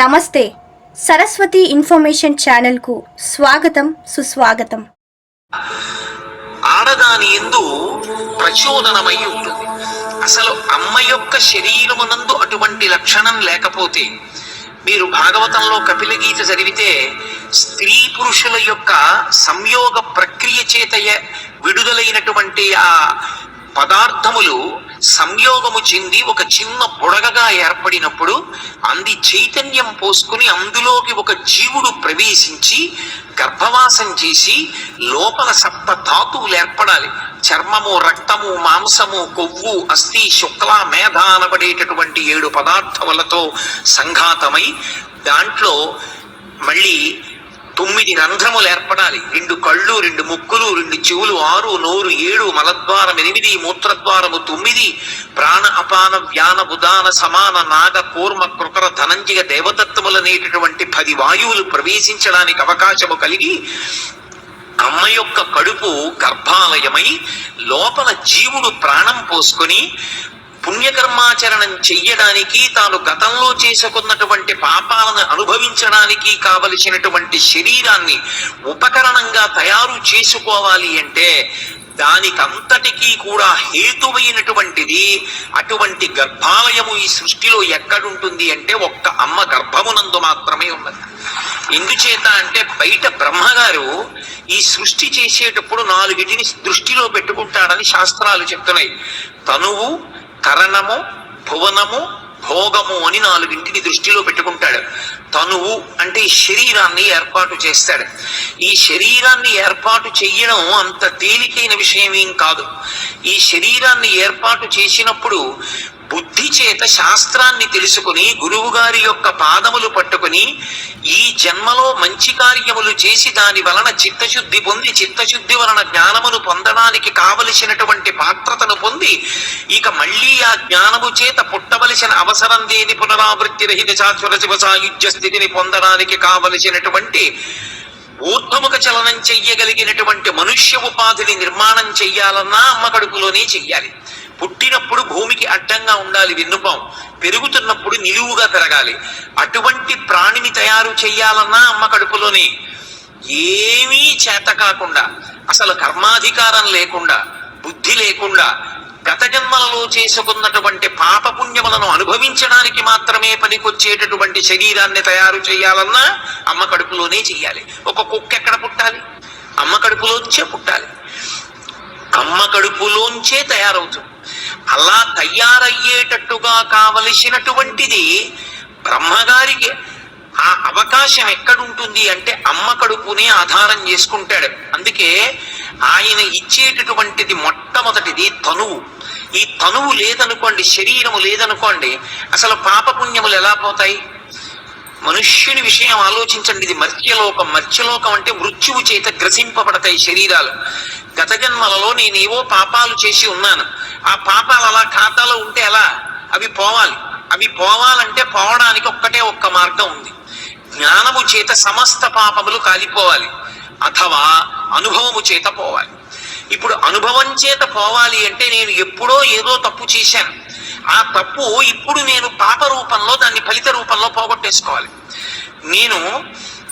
నమస్తే. సరస్వతి ఇన్ఫర్మేషన్ ఛానల్కు స్వాగతం సుస్వాగతం. ఆడదాని ఎందు ప్రచోదనమై ఉంటుంది. అసలు అమ్మ యొక్క శరీరమునందు అటువంటి లక్షణం లేకపోతే మీరు భాగవతంలో కపిల గీత చదివితే స్త్రీ పురుషుల యొక్క సంయోగ ప్రక్రియ చేత విడుదలైనటువంటి ఆ పదార్థములు సంయోగము చెంది ఒక చిన్న బుడగగా ఏర్పడినప్పుడు అంది చైతన్యం పోసుకుని అందులోకి ఒక జీవుడు ప్రవేశించి గర్భవాసం చేసి లోపల సప్త ధాతువులు ఏర్పడాలి. చర్మము రక్తము మాంసము కొవ్వు అస్థి శుక్ల మేధ అనబడేటటువంటి ఏడు పదార్థములతో సంఘాతమై దాంట్లో మళ్ళీ తొమ్మిది రంధ్రములు ఏర్పడాలి. రెండు కళ్ళు రెండు ముక్కులు రెండు చెవులు ఆరు నోరు ఏడు మలద్వారం ఎనిమిది మూత్రద్వారము తొమ్మిది ప్రాణ అపాన వ్యాన బుధాన సమాన నాగ కూర్మ కృకర ధనంజయ దేవతత్వములనేటటువంటి పది వాయువులు ప్రవేశించడానికి అవకాశము కలిగి అమ్మ యొక్క కడుపు గర్భాలయమై లోపల జీవుడు ప్రాణం పోసుకొని పుణ్యకర్మాచరణం చెయ్యడానికి తాను గతంలో చేసుకున్నటువంటి పాపాలను అనుభవించడానికి కావలసినటువంటి శరీరాన్ని ఉపకరణంగా తయారు చేసుకోవాలి అంటే దానికంతటికీ కూడా హేతువైనటువంటిది అటువంటి గర్భాలయము ఈ సృష్టిలో ఎక్కడుంటుంది అంటే ఒక్క అమ్మ గర్భమునందు మాత్రమే ఉన్నది. ఎందుచేత అంటే బయట బ్రహ్మగారు ఈ సృష్టి చేసేటప్పుడు నాలుగిటిని దృష్టిలో పెట్టుకుంటాడని శాస్త్రాలు చెప్తున్నాయి. తనువు కరణము భువనము భోగము అని నాలుగింటిని దృష్టిలో పెట్టుకుంటాడు. తనువు అంటే శరీరాన్ని ఏర్పాటు చేస్తాడు. ఈ శరీరాన్ని ఏర్పాటు చేయడం అంత తేలికైన విషయం ఏం కాదు. ఈ శరీరాన్ని ఏర్పాటు చేసినప్పుడు బుద్ధి చేత శాస్త్రాన్ని తెలుసుకుని గురువు గారి యొక్క పాదములు పట్టుకుని ఈ జన్మలో మంచి కార్యములు చేసి దాని వలన చిత్తశుద్ధి పొంది చిత్తశుద్ధి వలన జ్ఞానమును పొందడానికి కావలసినటువంటి పాత్రతను పొంది ఇక మళ్ళీ ఆ జ్ఞానము చేత పుట్టవలసిన అవసరం లేని పునరావృత్తి రహిత శాశ్వత శివ సాయుధ్య స్థితిని పొందడానికి కావలసినటువంటి ఊర్ధముఖ చలనం చెయ్యగలిగినటువంటి మనుష్య ఉపాధిని నిర్మాణం చెయ్యాలన్నా అమ్మ కడుపులోనే చెయ్యాలి. పుట్టినప్పుడు భూమికి అడ్డంగా ఉండాలి వెన్నుపాం. పెరుగుతున్నప్పుడు నిలువుగా పెరగాలి. అటువంటి ప్రాణిని తయారు చేయాలన్నా అమ్మ కడుపులోనే. ఏమీ చేత కాకుండా అసలు కర్మాధికారం లేకుండా బుద్ధి లేకుండా గత జన్మలలో చేసుకున్నటువంటి పాపపుణ్యములను అనుభవించడానికి మాత్రమే పనికొచ్చేటటువంటి శరీరాన్ని తయారు చేయాలన్నా అమ్మ కడుపులోనే చెయ్యాలి. ఒక కుక్క ఎక్కడ పుట్టాలి? అమ్మ కడుపులోంచే పుట్టాలి. అమ్మ కడుపులోంచే తయారవుతుంది. అలా తయారయ్యేటట్టుగా కావలసినటువంటిది బ్రహ్మగారికి ఆ అవకాశం ఎక్కడుంటుంది అంటే అమ్మ కడుపునే ఆధారం చేసుకుంటాడు. అందుకే ఆయన ఇచ్చేటటువంటిది మొట్టమొదటిది తనువు. ఈ తనువు లేదనుకోండి శరీరము లేదనుకోండి అసలు పాపపుణ్యములు ఎలా పోతాయి? మనుష్యుని విషయం ఆలోచించండి. ఇది మర్త్యలోకం. మర్త్యలోకం అంటే మృత్యువు చేత గ్రసింపబడతాయి శరీరాలు. గత జన్మలలో నేనేవో పాపాలు చేసి ఉన్నాను. ఆ పాపాలు అలా ఖాతాలో ఉంటే ఎలా? అవి పోవాలి. అవి పోవాలంటే పోవడానికి ఒక్కటే ఒక్క మార్గం ఉంది. జ్ఞానము చేత సమస్త పాపములు కాలిపోవాలి. అథవా అనుభవము చేత పోవాలి. ఇప్పుడు అనుభవం చేత పోవాలి అంటే నేను ఎప్పుడో ఏదో తప్పు చేశాను. ఆ తప్పు ఇప్పుడు నేను పాప రూపంలో దాన్ని ఫలిత రూపంలో పోగొట్టేసుకోవాలి. నేను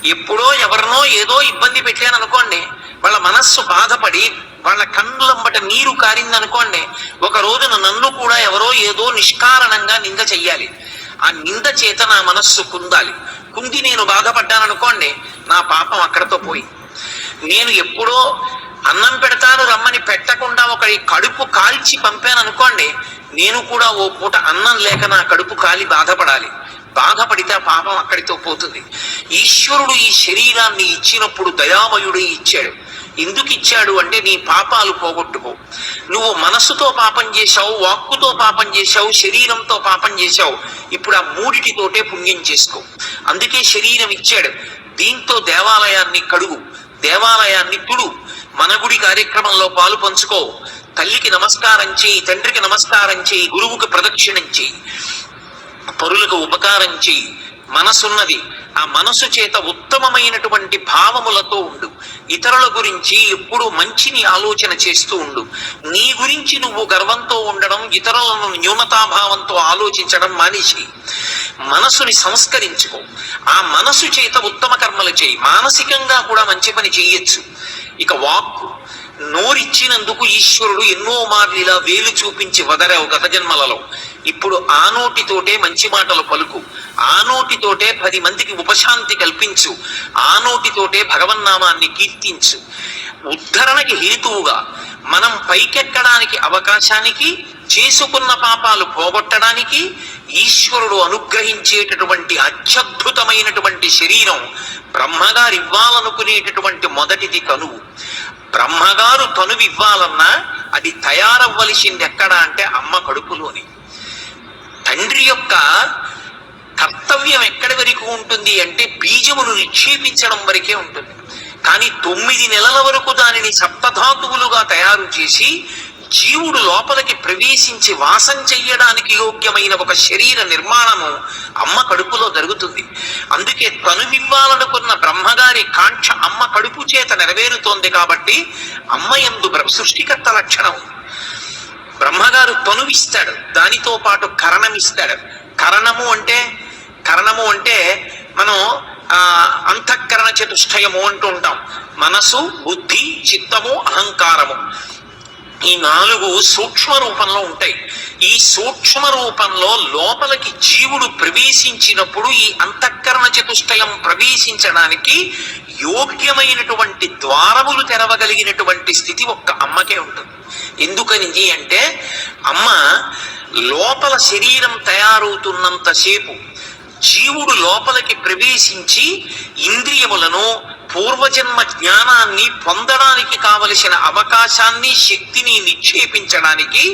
ఎప్పుడో ఎవరినో ఏదో ఇబ్బంది పెట్టాను అనుకోండి వాళ్ళ మనస్సు బాధపడి వాళ్ళ కండ్లంబట నీరు కారింది అనుకోండి ఒక రోజున నన్ను కూడా ఎవరో ఏదో నిష్కారణంగా నింద చెయ్యాలి. ఆ నింద చేత నా మనస్సు కుందాలి. కుంది నేను బాధపడ్డాననుకోండి నా పాపం అక్కడతో పోయి. నేను ఎప్పుడో అన్నం పెడతాను రమ్మని పెట్టకుండా ఒకటి కడుపు కాల్చి పంపాను అనుకోండి నేను కూడా ఓ పూట అన్నం లేక నా కడుపు కాలి బాధపడాలి. బాధపడితే పాపం అక్కడితో పోతుంది. ఈశ్వరుడు ఈ శరీరాన్ని ఇచ్చినప్పుడు దయామయుడే ఇచ్చాడు. ఎందుకు ఇచ్చాడు అంటే నీ పాపాలు పోగొట్టుకో. నువ్వు మనస్సుతో పాపం చేశావు వాక్కుతో పాపం చేశావు శరీరంతో పాపం చేశావు. ఇప్పుడు ఆ మూడిటితోటే పుణ్యం చేసుకో. అందుకే శరీరం ఇచ్చాడు. దీంతో దేవాలయాన్ని కడుగు. దేవాలయాన్ని తుడు. మన గుడి కార్యక్రమంలో పాలు పంచుకో. తల్లికి నమస్కారం చేయి తండ్రికి నమస్కారం చేయి గురువుకి ప్రదక్షిణం చేయి. పరులకు ఉపకారం చేయి. మనసున్నది. ఆ మనసు చేత ఉత్తమమైనటువంటి భావములతో ఉండు. ఇతరుల గురించి ఎప్పుడూ మంచిని ఆలోచన చేస్తూ ఉండు. నీ గురించి నువ్వు గర్వంతో ఉండడం ఇతరులను న్యూనతాభావంతో ఆలోచించడం మానేసి మనసుని సంస్కరించుకో. ఆ మనసు చేత ఉత్తమ కర్మలు చేయి. మానసికంగా కూడా మంచి పని చేయొచ్చు. ఇక వాక్కు. నోరిచ్చినందుకు ఈశ్వరుడు ఎన్నో మార్లు ఇలా వేలు చూపించి వదరావు గత జన్మలలో. ఇప్పుడు ఆ నోటితోటే మంచి మాటలు పలుకు. ఆ నోటితోటే పది మందికి ఉపశాంతి కల్పించు. ఆ నోటితోటే భగవన్నామాన్ని కీర్తించు. ఉద్ధరణకి హేతువుగా మనం పైకెక్కడానికి అవకాశానికి చేసుకున్న పాపాలు పోగొట్టడానికి ఈశ్వరుడు అనుగ్రహించేటటువంటి అత్యద్భుతమైనటువంటి శరీరం బ్రహ్మగారు ఇవ్వాలనుకునేటటువంటి మొదటిది కనువు బ్రహ్మగారు తనువు ఇవ్వాలన్నా అది తయారవ్వలసింది ఎక్కడ అంటే అమ్మ కడుపులోని. తండ్రి యొక్క కర్తవ్యం ఎక్కడి వరకు ఉంటుంది అంటే బీజమును నిక్షేపించడం వరకే ఉంటుంది. కానీ తొమ్మిది నెలల వరకు దానిని సప్తధాతువులుగా తయారు చేసి జీవుడు లోపలికి ప్రవేశించి వాసం చెయ్యడానికి యోగ్యమైన ఒక శరీర నిర్మాణము అమ్మ కడుపులో జరుగుతుంది. అందుకే తనువివ్వాలనుకున్న బ్రహ్మగారి కాంక్ష అమ్మ కడుపు చేత నెరవేరుతోంది కాబట్టి అమ్మ ఎందు సృష్టికర్త లక్షణం. బ్రహ్మగారు తనువిస్తాడు దానితో పాటు కరణం ఇస్తాడు కరణము అంటే కరణము అంటే మనం అంతఃకరణ చతుష్టయము అంటూ ఉంటాం. మనసు బుద్ధి చిత్తము అహంకారము. ఈ నాలుగు సూక్ష్మ రూపంలో ఉంటాయి. ఈ సూక్ష్మ రూపంలో లోపలికి జీవుడు ప్రవేశించినప్పుడు ఈ అంతఃకరణ చతుష్టయం ప్రవేశించడానికి యోగ్యమైనటువంటి ద్వారములు తెరవగలిగినటువంటి స్థితి ఒక్క అమ్మకే ఉంటుంది. ఎందుకని అంటే అమ్మ లోపల శరీరం తయారవుతున్నంతసేపు జీవుడు లోపలికి ప్రవేశించి ఇంద్రియములను పూర్వజన్మ జ్ఞానాన్ని పొందడానికి కావలసిన అవకాశాన్ని శక్తిని నిక్షేపించడానికి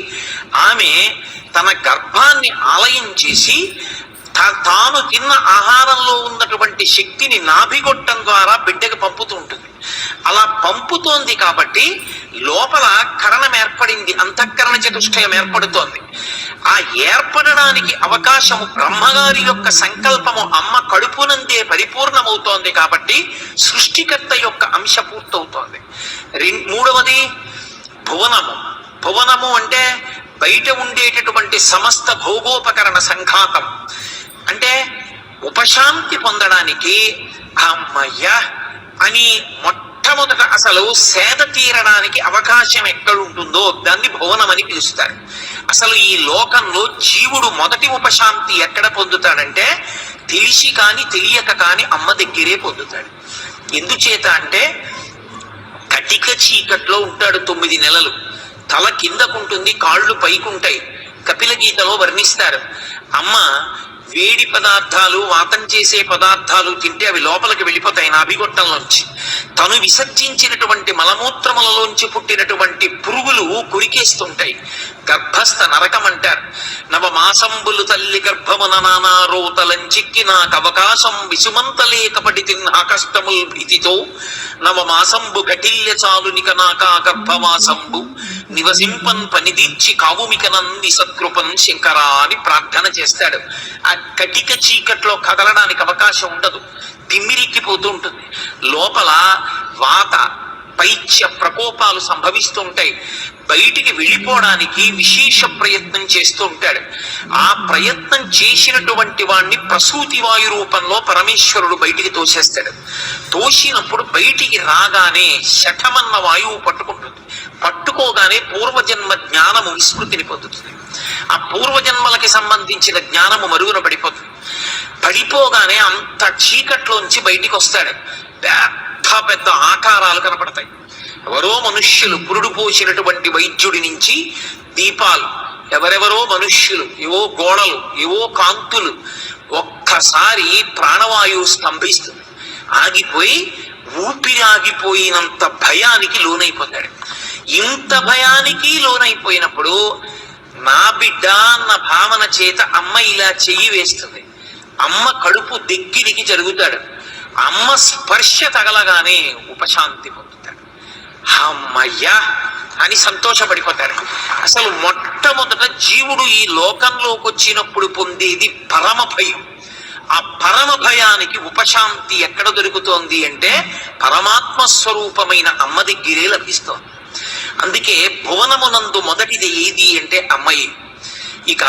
ఆమె తన గర్భాన్ని ఆలయం చేసి తాను తిన్న ఆహారంలో ఉన్నటువంటి శక్తిని నాభిగొట్టం ద్వారా బిడ్డకు పంపుతూ ఉంటుంది అలా పంపుతోంది కాబట్టి లోపల కరణం ఏర్పడింది అంతఃకరణ చతుష్టయం ఏర్పడుతోంది. ఆ ఏర్పడడానికి అవకాశము బ్రహ్మగారి యొక్క సంకల్పము అమ్మ కడుపునందే పరిపూర్ణమవుతోంది కాబట్టి సృష్టికర్త యొక్క అంశ పూర్తవుతోంది. మూడవది భువనము. భువనము అంటే బయట ఉండేటటువంటి సమస్త భోగోపకరణ సంఘాతం. అంటే ఉపశాంతి పొందడానికి అమ్మయ్య అని మొట్ట మొట్టమొదట అసలు సేద తీరడానికి అవకాశం ఎక్కడుంటుందో దాన్ని భవనం అని పిలుస్తారు. అసలు ఈ లోకంలో జీవుడు మొదటి ఉపశాంతి ఎక్కడ పొందుతాడంటే తెలిసి కాని తెలియక కాని అమ్మ దగ్గరే పొందుతాడు. ఎందుచేత అంటే కటిక చీకట్లో ఉంటాడు తొమ్మిది నెలలు. తల కిందకుంటుంది కాళ్ళు పైకుంటాయి. కపిల గీతలో వర్ణిస్తారు. అమ్మ వేడి పదార్థాలు వాతం చేసే పదార్థాలు తింటే అవి లోపలికి వెళ్ళిపోతాయి నాభిగొట్టంలోంచి తను విసర్జించినటువంటి మలమూత్రములలోంచి పుట్టినటువంటి పురుగులు కొరికేస్తుంటాయి. గర్భస్థ నరకం అంటారు నవమాసంబులు తల్లి గర్భమున నానారోతలంచిక్కి నాకు అవకాశం విసుమంతలేకపడి తిన్నా కష్టముల్ భీతితో నవమాసంబు ఘటిల్య చాలునిక నాకా గర్భమాసంబు నివసింపన్ పనిదీర్చి కావుమిక నంది సత్కృపన్ శంకరా అని ప్రార్థన చేస్తాడు. ఆ కటిక చీకట్లో కదలడానికి అవకాశం ఉండదు. తిమ్మిరిక్కిపోతూ ఉంటుంది. లోపల వాత పైత్య ప్రకోపాలు సంభవిస్తుంటాయి బయటికి వెళ్ళిపోవడానికి విశేష ప్రయత్నం చేస్తూ ఉంటాడు. ఆ ప్రయత్నం చేసినటువంటి వాణ్ణి ప్రసూతి వాయు రూపంలో పరమేశ్వరుడు బయటికి తోసేస్తాడు. తోసినప్పుడు బయటికి రాగానే శఠమన్న వాయువు పట్టుకుంటుంది. పట్టుకోగానే పూర్వజన్మ జ్ఞానము విస్మృతిని పొందుతుంది. ఆ పూర్వజన్మలకి సంబంధించిన జ్ఞానము మరుగున పడిపోతుంది. పడిపోగానే అంత చీకట్లోంచి బయటికి వస్తాడు. పెద్ద పెద్ద ఆకారాలు కనపడతాయి. ఎవరో మనుష్యులు పురుడు పోసినటువంటి వైద్యుడి నుంచి దీపాలు. ఎవరెవరో మనుష్యులు ఏవో గోడలు ఏవో కాంతులు ఒక్కసారి ప్రాణవాయువు స్తంభిస్తుంది. ఆగిపోయి ఊపిరి ఆగిపోయినంత భయానికి లోనైపోతాడు. ఇంత భయానికి లోనైపోయినప్పుడు నా బిడ్డ అన్న భావన చేత అమ్మ ఇలా చెయ్యి వేస్తుంది. అమ్మ కడుపు దగ్గరికి జరుగుతాడు. అమ్మ స్పర్శ తగలగానే ఉపశాంతి పొందుతాడు. అమ్మయ్యా అని సంతోషపడిపోతారు. అసలు మొట్టమొదట జీవుడు ఈ లోకంలోకి వచ్చినప్పుడు పొందేది పరమ భయం. ఆ పరమ భయానికి ఉపశాంతి ఎక్కడ దొరుకుతోంది అంటే పరమాత్మ స్వరూపమైన అమ్మ దగ్గరే లభిస్తోంది. అందుకే భువనమునందు మొదటిది ఏది అంటే అమ్మయ్య ఇక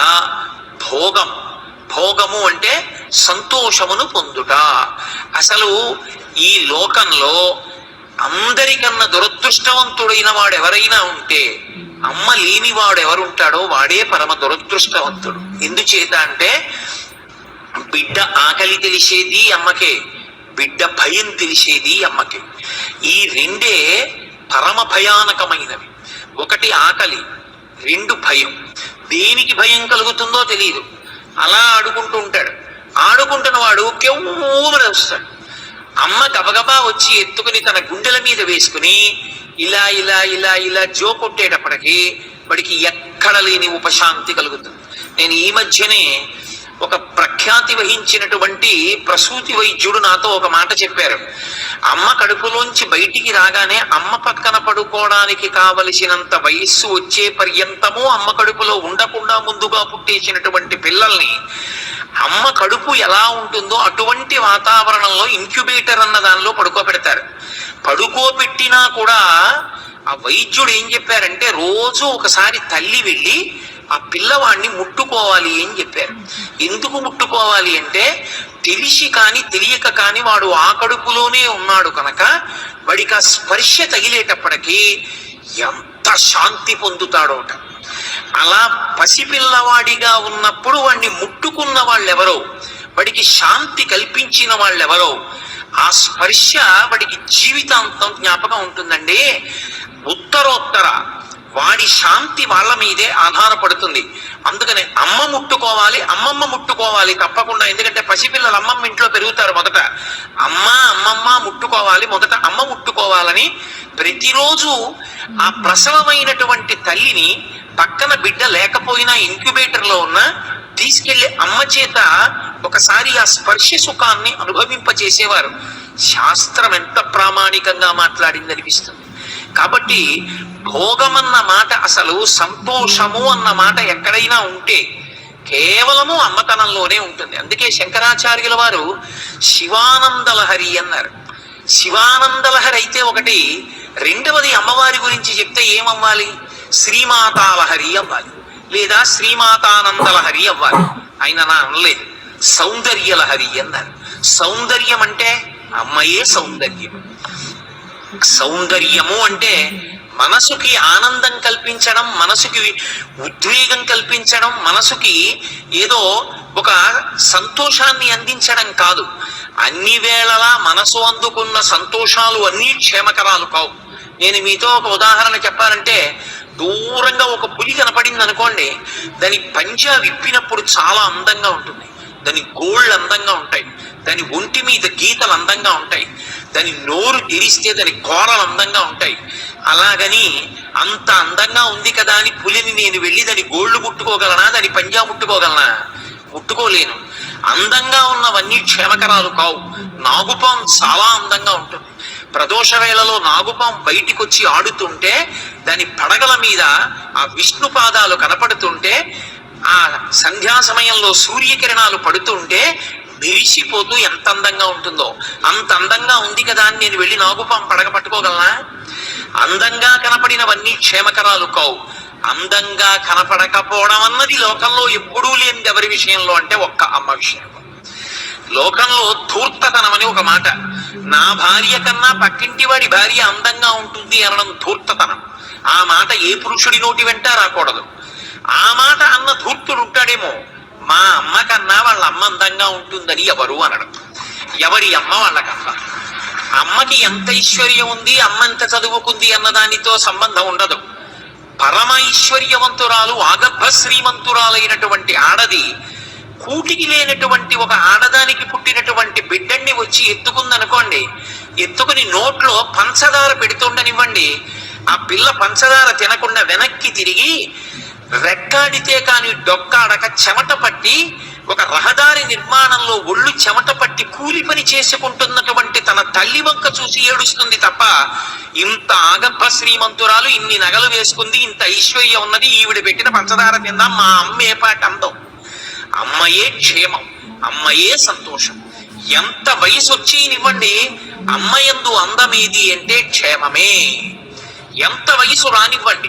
భోగం. భోగము అంటే సంతోషమును పొందుట. అసలు ఈ లోకంలో అందరికన్నా దురదృష్టవంతుడైన వాడు ఎవరైనా ఉంటే అమ్మ లేనివాడు ఎవరుంటాడో వాడే పరమ దురదృష్టవంతుడు. ఎందుచేత అంటే బిడ్డ ఆకలి తెలిసేది అమ్మకే బిడ్డ భయం తెలిసేది అమ్మకే. ఈ రెండే పరమ భయానకమైనవి. ఒకటి ఆకలి రెండు భయం. దేనికి భయం కలుగుతుందో తెలియదు అలా ఆడుకుంటూ ఉంటాడు. ఆడుకుంటున్న వాడు కెవ్వమని వస్తాడు అమ్మ గబగబా వచ్చి ఎత్తుకుని తన గుండెల మీద వేసుకుని ఇలా ఇలా ఇలా ఇలా జో కొట్టేటప్పటికి వాడికి ఎక్కడ లేని ఉపశాంతి కలుగుతుంది. నేను ఈ మధ్యనే ఒక ప్రఖ్యాతి వహించినటువంటి ప్రసూతి వైద్యుడు నాతో ఒక మాట చెప్పారు. అమ్మ కడుపులోంచి బయటికి రాగానే అమ్మ పక్కన పడుకోవడానికి కావలసినంత వయస్సు వచ్చే పర్యంతము అమ్మ కడుపులో ఉండకుండా ముందుగా పుట్టేసినటువంటి పిల్లల్ని అమ్మ కడుపు ఎలా ఉంటుందో అటువంటి వాతావరణంలో ఇంక్యుబేటర్ అన్న దానిలో పడుకోబెడతారు. పడుకోబెట్టినా కూడా ఆ వైద్యుడు ఏం చెప్పారంటే రోజు ఒకసారి తల్లి వెళ్ళి ఆ పిల్లవాడిని ముట్టుకోవాలి అని చెప్పారు. ఎందుకు ముట్టుకోవాలి అంటే తెలిసి కాని తెలియక కాని వాడు ఆ కడుపులోనే ఉన్నాడు కనుక వాడికి ఆ స్పర్శ తగిలేటప్పటికీ ఎంత శాంతి పొందుతాడోట. అలా పసిపిల్లవాడిగా ఉన్నప్పుడు వాడిని ముట్టుకున్న వాళ్ళెవరో వాడికి శాంతి కల్పించిన వాళ్ళెవరో ఆ స్పర్శ వాడికి జీవితాంతం జ్ఞాపకం ఉంటుందండి. ఉత్తరోత్తర వాడి శాంతి వాళ్ళ మీదే ఆధారపడుతుంది. అందుకని అమ్మ ముట్టుకోవాలి అమ్మమ్మ ముట్టుకోవాలి తప్పకుండా. ఎందుకంటే పసిపిల్లలు అమ్మమ్మ ఇంట్లో పెరుగుతారు మొదట. అమ్మ అమ్మమ్మ ముట్టుకోవాలి మొదట అమ్మ ముట్టుకోవాలని ప్రతిరోజు ఆ ప్రసవమైనటువంటి తల్లిని పక్కన బిడ్డ లేకపోయినా ఇంక్యుబేటర్లో ఉన్న తీసుకెళ్ళి అమ్మ చేత ఒకసారి ఆ స్పర్శ సుఖాన్ని అనుభవింపచేసేవారు శాస్త్రం ఎంత ప్రామాణికంగా మాట్లాడింది అనిపిస్తుంది. కాబట్టి భోగమన్న మాట అసలు సంతోషము అన్న మాట ఎక్కడైనా ఉంటే కేవలము అమ్మతనంలోనే ఉంటుంది. అందుకే శంకరాచార్యుల వారు శివానందలహరి అన్నారు. శివానందలహరి అయితే ఒకటి రెండవది అమ్మవారి గురించి చెప్తే ఏమవ్వాలి? శ్రీమాతాలహరి అవ్వాలి. లేదా శ్రీమాతానందలహరి అవ్వాలి. ఆయన నా అనలేదు. సౌందర్యలహరి అన్నారు. సౌందర్యం అంటే అమ్మయే సౌందర్యం. సౌందర్యము అంటే మనసుకి ఆనందం కల్పించడం మనసుకి ఉద్వేగం కల్పించడం మనసుకి ఏదో ఒక సంతోషాన్ని అందించడం కాదు. అన్ని వేళలా మనసు అందుకున్న సంతోషాలు అన్నీ క్షేమకరాలు కావు. నేను మీతో ఒక ఉదాహరణ చెప్పాలంటే దూరంగా ఒక పులి కనపడింది అనుకోండి దాని పంజా విప్పినప్పుడు చాలా అందంగా ఉంటుంది. దాని గోళ్ళు అందంగా ఉంటాయి. దాని ఒంటి మీద గీతలు అందంగా ఉంటాయి. దాని నోరు తెరిస్తే దాని కోరలు అందంగా ఉంటాయి. అలాగని అంత అందంగా ఉంది కదా అని పులిని నేను వెళ్ళి దాని గోళ్ళు ముట్టుకోగలనా? దాని పంజా ముట్టుకోగలనా? ముట్టుకోలేను. అందంగా ఉన్నవన్నీ క్షేమకరాలు కావు. నాగుపాం చాలా అందంగా ఉంటుంది. ప్రదోష వేళలో నాగుపాం బయటికొచ్చి ఆడుతుంటే దాని పడగల మీద ఆ విష్ణు పాదాలు కనపడుతుంటే ఆ సంధ్యా సమయంలో సూర్యకిరణాలు పడుతుంటే మెరిసిపోతూ ఎంత అందంగా ఉంటుందో. అంత అందంగా ఉంది కదా అని నేను వెళ్ళి నాగుపాం పడగ పట్టుకోగలనా? అందంగా కనపడినవన్నీ క్షేమకరాలు కావు. అందంగా కనపడకపోవడం అన్నది లోకంలో ఎప్పుడూ లేనిది ఎవరి విషయంలో అంటే ఒక్క అమ్మ విషయం. లోకంలో ధూర్తతనం అని ఒక మాట. నా భార్య కన్నా పక్కింటి వాడి భార్య అందంగా ఉంటుంది అనడం ధూర్తతనం. ఆ మాట ఏ పురుషుడి నోటి వెంట రాకూడదు. ఆ మాట అన్న ధూర్తుడు ఉంటాడేమో మా అమ్మ కన్నా వాళ్ళ అమ్మ అందంగా ఉంటుందని ఎవరు అనడం. ఎవరి అమ్మ వాళ్ళకన్నా అమ్మకి ఎంత ఐశ్వర్యం ఉంది అమ్మ ఎంత చదువుకుంది అన్న దానితో సంబంధం ఉండదు. పరమ ఐశ్వర్యవంతురాలు ఆగర్భ శ్రీమంతురాలైనటువంటి ఆడది కూటికి లేనటువంటి ఒక ఆడదానికి పుట్టినటువంటి బిడ్డని వచ్చి ఎత్తుకుందనుకోండి ఎత్తుకుని నోట్లో పంచదార పెడుతుండనివ్వండి ఆ పిల్ల పంచదార తినకుండా వెనక్కి తిరిగి రెక్కాడితే కాని డొక్కాడక చెమట పట్టి ఒక రహదారి నిర్మాణంలో ఒళ్ళు చెమట పట్టి కూలి పని చేసుకుంటున్నటువంటి తన తల్లి వంక చూసి ఏడుస్తుంది తప్ప ఇంత ఆగంభ శ్రీమంతురాలు ఇన్ని నగలు వేసుకుంది ఇంత ఐశ్వర్యం ఉన్నది ఈవిడ పెట్టిన పంచదార తిందా మా అమ్మ ఏ పాట అందం అమ్మయే క్షేమం అమ్మయే సంతోషం. ఎంత వయసు వచ్చినివ్వండి అమ్మయందు అందమేది అంటే క్షేమమే. ఎంత వయసు రానివ్వండి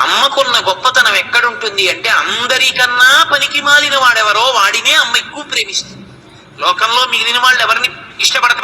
అమ్మకున్న గొప్పతనం ఎక్కడుంటుంది అంటే అందరికన్నా పనికి మాలిన వాడెవరో వాడినే అమ్మ ఎక్కువ ప్రేమిస్తుంది. లోకంలో మిగిలిన వాళ్ళు ఎవరిని ఇష్టపడతారు?